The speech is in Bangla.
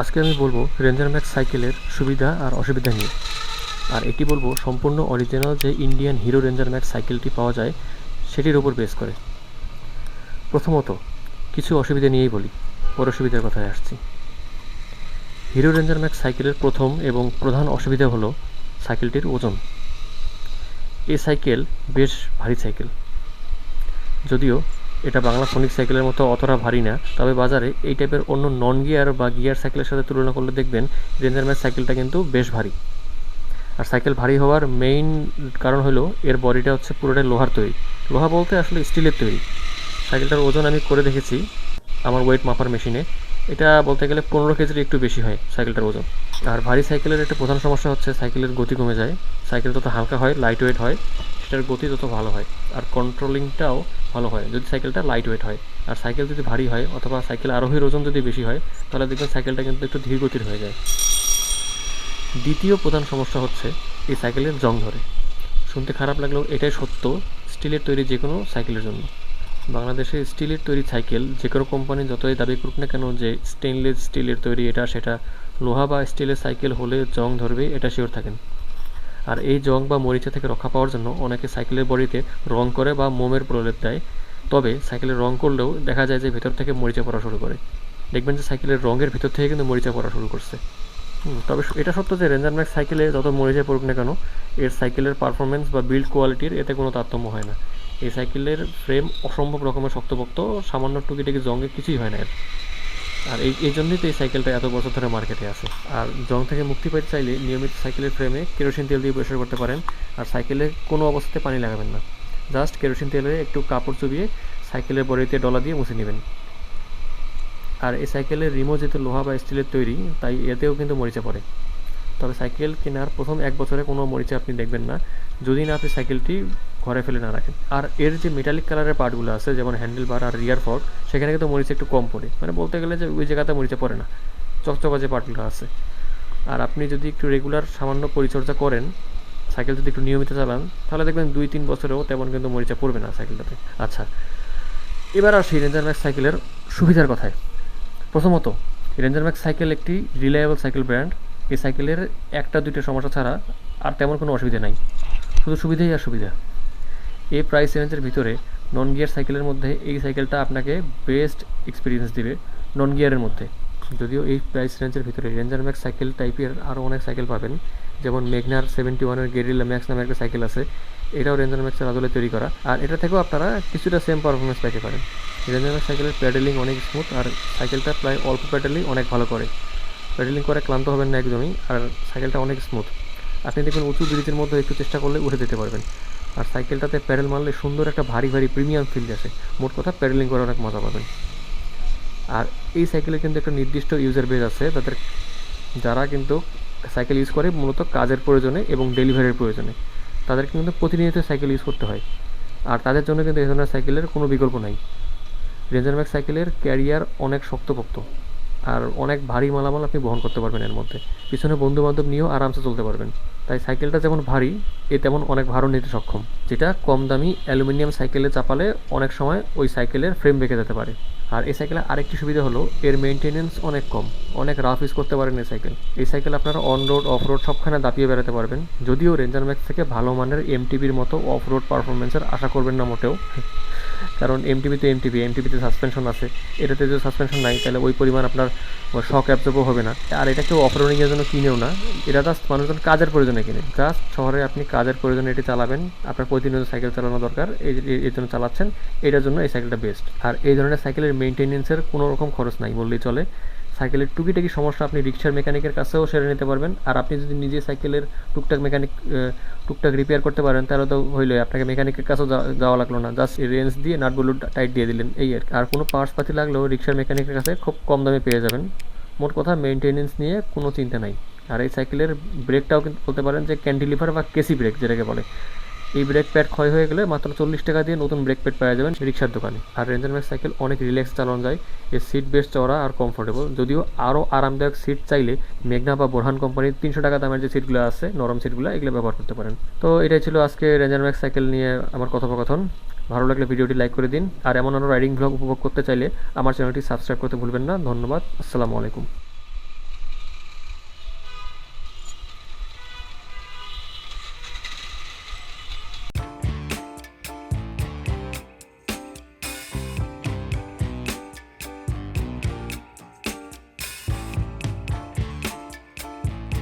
আজকে আমি বলব রেঞ্জার ম্যাক্স সাইকেলের সুবিধা আর অসুবিধা নিয়ে। আর এটি বলব সম্পূর্ণ অরিজিনাল যে ইন্ডিয়ান হিরো রেঞ্জার ম্যাক্স সাইকেলটি পাওয়া যায়, সেটির ওপর বেস করে। প্রথমত, কিছু অসুবিধা নিয়েই বলি, পর অসুবিধার কথায় আসছি। হিরো রেঞ্জার ম্যাক্স সাইকেলের প্রথম এবং প্রধান অসুবিধা হলো সাইকেলটির ওজন। এই সাইকেল বেশ ভারী সাইকেল যদিও এটা বাংলা ফোনিক সাইকেলের মতো অতটা ভারী না। তবে বাজারে এই টাইপের অন্য নন গিয়ার বা গিয়ার সাইকেলের সাথে তুলনা করলে দেখবেন রেঞ্জার ম্যাক্স সাইকেলটা কিন্তু বেশ ভারী। আর সাইকেল ভারী হওয়ার মেইন কারণ হলো এর বডিটা হচ্ছে পুরোটাই লোহার তৈরি। লোহা বলতে আসলে স্টিলের তৈরি। সাইকেলটার ওজন আমি করে দেখেছি আমার ওয়েট মাপার মেশিনে এটা বলতে গেলে পনেরো কেজির একটু বেশি হয় সাইকেলটার ওজন। আর ভারী সাইকেলের একটা প্রধান সমস্যা হচ্ছে সাইকেলের গতি কমে যায়। সাইকেল যত হালকা হয় লাইট ওয়েট হয়, সেটার গতি তত ভালো হয়। আর কন্ট্রোলিংটাও ভালো হয়। যদি সাইকেলটা লাইট ওয়েট হয়। আর সাইকেল যদি ভারী হয়, অথবা সাইকেল আরোহীর ওজন যদি বেশি হয়, তাহলে দেখবেন সাইকেলটা কিন্তু একটু ধীর গতির হয়ে যায়। দ্বিতীয় প্রধান সমস্যা হচ্ছে এই সাইকেলের জং ধরে। শুনতে খারাপ লাগলেও এটাই সত্য, স্টিলের তৈরি যে কোনো সাইকেলের জন্য। বাংলাদেশে স্টিলের তৈরি সাইকেল যে কোনো কোম্পানি যতই দাবি করুক না কেন যে স্টেনলেস স্টিলের তৈরি এটা, সেটা লোহা বা স্টিলের সাইকেল হলে জং ধরবে, এটা শিওর থাকেন। আর এই জং বা মরিচা থেকে রক্ষা পাওয়ার জন্য অনেকে সাইকেলের বডিতে রং করে বা মোমের প্রলেপ দেয়। তবে সাইকেলের রং করলেও দেখা যায় যে ভেতর থেকে মরিচা পড়া শুরু করে। দেখবেন যে সাইকেলের রঙের ভেতর থেকে কিন্তু মরিচা পড়া শুরু করছে। তবে এটা সত্য যে রেঞ্জার ম্যাক্স সাইকেলে যত মরিচা পড়ুক না কেন, এর সাইকেলের পারফরমেন্স বা বিল্ড কোয়ালিটির এতে কোনো তারতম্য হয় না। এই সাইকেলের ফ্রেম অসম্ভব রকমের শক্তপোক্ত, সামান্য টুকিটাকি জঙ্গে কিছুই হয় না এর। আর এই এই জন্যই তো এই সাইকেলটা এত বছর ধরে মার্কেটে আছে। আর জং থেকে মুক্তি পেতে চাইলে নিয়মিত সাইকেলের ফ্রেমে কেরোসিন তেল দিয়ে পরিষ্কার করতে পারেন, আর সাইকেলে কোনো অবস্থাতে পানি লাগাবেন না। জাস্ট কেরোসিন তেলে একটু কাপড় চুবিয়ে সাইকেলের বডিতে ডলা দিয়ে মুছে নেবেন। আর এই সাইকেলের রিমো যেহেতু লোহা বা স্টিলের তৈরি, তাই এতেও কিন্তু মরিচা পড়ে। তবে সাইকেল কেনার প্রথম এক বছরে কোনো মরিচা আপনি দেখবেন না। যদি না, আপনি সাইকেলটি ঘরে ফেলে না রাখেন। আর এর যে মেটালিক কালারের পার্টগুলো আছে, যেমন হ্যান্ডেল বার আর রিয়ার ফক সেখানে কিন্তু মরিচা একটু কম পড়ে। মানে বলতে গেলে যে ওই জায়গাতে মরিচা পড়ে না। চকচকা যে পার্টগুলো আছে। আর আপনি যদি একটু রেগুলার সামান্য পরিচর্যা করেন সাইকেল যদি একটু নিয়মিত চালান, তাহলে দেখবেন দুই তিন বছরেও তেমন কিন্তু মরিচা পড়বে না সাইকেলটাতে আচ্ছা এবার আসি রেঞ্জার ম্যাক্স সাইকেলের সুবিধার কথায়। প্রথমত রেঞ্জার ম্যাক্স সাইকেল একটি রিলায়েবল সাইকেল ব্র্যান্ড এই সাইকেলের একটা দুইটা সমস্যা ছাড়া আর তেমন কোনো অসুবিধা নাই। শুধু সুবিধাই আর সুবিধা। এই প্রাইস রেঞ্জের ভিতরে নন গিয়ার সাইকেলের মধ্যে এই সাইকেলটা আপনাকে বেস্ট এক্সপিরিয়েন্স দিবে নন গিয়ারের মধ্যে। যদিও এই প্রাইস রেঞ্জের ভিতরে রেঞ্জার ম্যাক্স সাইকেল টাইপের আরও অনেক সাইকেল পাবেন। যেমন মেঘনার সেভেন্টি ওয়ানের গেরিলা ম্যাক্স নামে একটা সাইকেল আছে। এটাও রেঞ্জার ম্যাক্সের আদলে তৈরি করা। আর এটা থেকেও আপনারা কিছুটা সেম পারফরমেন্স পাইতে পারেন। রেঞ্জার ম্যাক্স সাইকেলের প্যাডেলিং অনেক স্মুথ আর সাইকেলটা প্রায় অল্প প্যাডেলিং অনেক ভালো করে। প্যাডেলিং করে ক্লান্ত হবেন না একদমই। আর সাইকেলটা অনেক স্মুথ আপনি দেখবেন উঁচু ব্রিজের মধ্যে একটু চেষ্টা করলে উঠে যেতে পারবেন। আর সাইকেলটাতে প্যাডেল মারলে সুন্দর একটা ভারী ভারী প্রিমিয়াম ফিল আসে। মোট কথা প্যাডেলিং করে অনেক মজা পাবেন। আর এই সাইকেলের কিন্তু একটা নির্দিষ্ট ইউজার বেস আছে। তাদের যারা কিন্তু সাইকেল ইউজ করে মূলত কাজের প্রয়োজনে এবং ডেলিভারির প্রয়োজনে। তাদেরকে কিন্তু প্রতিনিয়ত সাইকেল ইউজ করতে হয়। আর তাদের জন্য কিন্তু এই ধরনের সাইকেলের কোনো বিকল্প নাই। রেঞ্জার ম্যাক্স সাইকেলের ক্যারিয়ার অনেক শক্তপোক্ত। আর অনেক ভারী মালামাল আপনি বহন করতে পারবেন এর মধ্যে। পিছনে বন্ধু বান্ধব নিয়েও আরামসে চলতে পারবেন। তাই সাইকেলটা যেমন ভারী, এ তেমন অনেক ভারও নিতে সক্ষম, যেটা কম দামি অ্যালুমিনিয়াম সাইকেলে চাপালে অনেক সময় ওই সাইকেলের ফ্রেম বেঁকে যেতে পারে। আর এই সাইকেলের আরেকটি সুবিধা হলো, এর মেনটেনেন্স অনেক কম, অনেক রাফ ইউজ করতে পারেন এই সাইকেল। এই সাইকেল আপনারা অন রোড অফ রোড সবখানে দাপিয়ে বেড়াতে পারবেন। যদিও রেঞ্জার ম্যাক্স থেকে ভালো মানের এমটিবির মতো অফ রোড পারফরমেন্সের আশা করবেন না মোটেও। কারণ এমটিভিতে এমটিভি এমটিভিতে সাসপেনশন আছে। এটাতে যদি সাসপেনশন নাই, তাহলে ওই পরিমাণ আপনার শখ অ্যাবজর্বও হবে না। আর এটা কেউ অফরোডিংয়ের জন্য কিনেও না। এটা জাস্ট মানুষজন কাজের প্রয়োজনে কিনে। জাস্ট শহরে আপনি কাজের প্রয়োজনে এটি চালাবেন। আপনার প্রতিনিয়ত সাইকেল চালানো দরকার। এই জন্য চালাচ্ছেন। এটার জন্য এই সাইকেলটা বেস্ট আর এই ধরনের সাইকেলের মেনটেনেন্সের কোনো রকম খরচ নাই বললেই চলে। সাইকেলের টুকিটাকি সমস্যা আপনি রিক্সার মেকানিকের কাছেও সেরে নিতে পারবেন। আর আপনি যদি নিজে সাইকেলের টুকটাক মেকানিক টুকটাক রিপেয়ার করতে পারেন, তাহলে তো হইল, আপনাকে মেকানিকের কাছেও যাওয়া- লাগল না। জাস্ট রেঞ্জ দিয়ে নাটগুলো টাইট দিয়ে দিলেন, এই আর আর কোনো পার্টস পাতি লাগলেও রিক্সার মেকানিকের কাছে খুব কম দামে পেয়ে যাবেন। মোট কথা মেনটেনেন্স নিয়ে কোনো চিন্তা নাই। আর এই সাইকেলের ব্রেকটাও কিন্তু বলতে পারেন যে ক্যান্টিলিভার বা কেসি ব্রেক যেটাকে বলে। এই ব্রেক প্যাড ক্ষয় হয়ে গেলে মাত্র চল্লিশ টাকা দিয়ে নতুন ব্রেক প্যাড পাওয়া যাবেন রিক্সার দোকানে। আর রেঞ্জার ম্যাক্স সাইকেল অনেক রিল্যাক্স চালানো যায়, এর সিট বেশ চওড়া আর কমফোর্টেবল যদিও আরও আরামদায়ক সিট চাইলে মেঘনা বা বোরহান কোম্পানির তিনশো টাকা দামের যে সিটগুলো আছে, নরম সিটগুলো এগুলো ব্যবহার করতে পারেন। তো এটাই ছিল আজকে রেঞ্জার ম্যাক্স সাইকেল নিয়ে আমার কথোপকথন। ভালো লাগলে ভিডিওটি লাইক করে দিন। আর এমন আরও রাইডিং ব্লগ উপভোগ করতে চাইলে আমার চ্যানেলটি সাবস্ক্রাইব করতে ভুলবেন না। ধন্যবাদ। আসসালামু আলাইকুম।